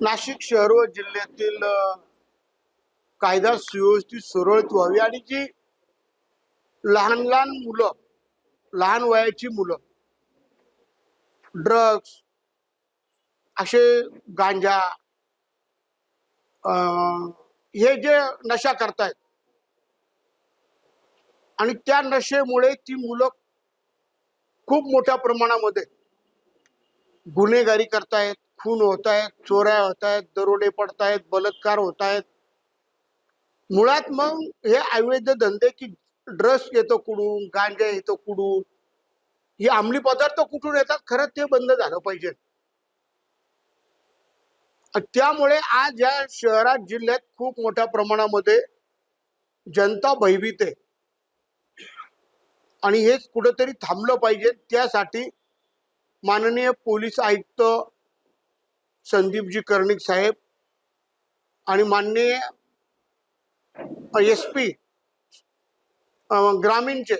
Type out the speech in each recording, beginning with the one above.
नाशिक शहर व जिल्ह्यातील कायदा सुव्यवस्थित सुरळीत व्हावी आणि जी लहान लहान मुलं लहान वयाची मुलं ड्रग्स असे गांजा हे जे नशा करतायत आणि त्या नशेमुळे ती मुलं खूप मोठ्या प्रमाणामध्ये गुन्हेगारी करतायत. खून होत आहेत चोऱ्या होत आहेत दरोडे पडतायत बलात्कार होत आहेत मुळात मग हे अवैध धंदे की ड्रग्स येतो कुठून गांजा येतो कुठून हे अंमली पदार्थ कुठून येतात? खरंच ते बंद झालं पाहिजे. त्यामुळे आज या शहरात जिल्ह्यात खूप मोठ्या प्रमाणामध्ये जनता भयभीत आहे. आणि हेच कुठंतरी थांबलं पाहिजे. त्यासाठी माननीय पोलीस आयुक्त संदीपजी कर्णिक साहेब आणि माननीय एस पी ग्रामीणचे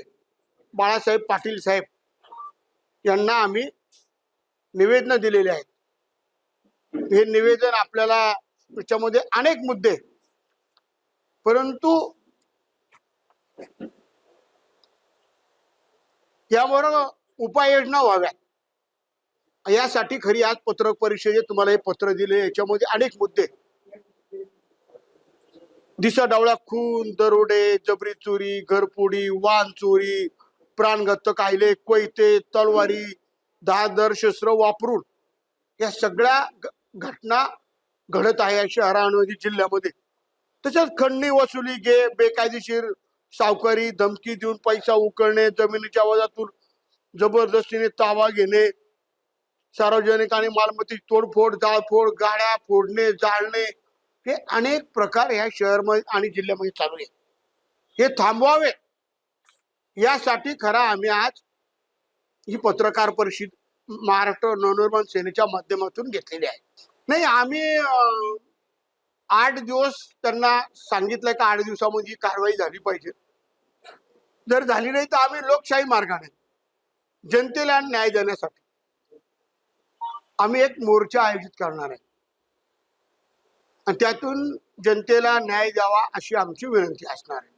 बाळासाहेब पाटील साहेब यांना आम्ही निवेदन दिलेले आहेत. हे निवेदन आपल्याला त्याच्यामध्ये अनेक मुद्दे परंतु यावर उपाययोजना व्हाव्यात. यासाठी खरी आज पत्रक परिषदेत तुम्हाला हे पत्र दिले याच्यामध्ये अनेक मुद्दे. दिशा डावळा खून दरोडे जबरी चोरी घरपोडी वाहन चोरी प्राणघातक कायले कोयते तलवारी दादर शस्त्र वापरून या सगळ्या घटना घडत आहे या शहरांमध्ये जिल्ह्यामध्ये. तसेच खंडणी वसुली घे बेकायदेशीर सावकारी धमकी देऊन पैसा उकळणे जमिनीच्या आवाजातून जबरदस्तीने ताबा घेणे सार्वजनिक आणि मालमत्तेची तोडफोड जाळफोड गाड्या फोडणे जाळणे हे अनेक प्रकार या शहर आणि जिल्ह्यामध्ये चालू आहे हे थांबवावे. यासाठी खरा आम्ही आज ही पत्रकार परिषद महाराष्ट्र नवनिर्माण सेनेच्या माध्यमातून घेतलेली आहे. नाही आम्ही आठ दिवस त्यांना सांगितलंय का आठ दिवसामध्ये ही कारवाई झाली पाहिजे. जर झाली नाही तर आम्ही लोकशाही मार्गाने जनतेला न्याय देण्यासाठी आम्ही एक मोर्चा आयोजित करणार आहे. आणि त्यातून जनतेला न्याय द्यावा अशी आमची विनंती असणार आहे.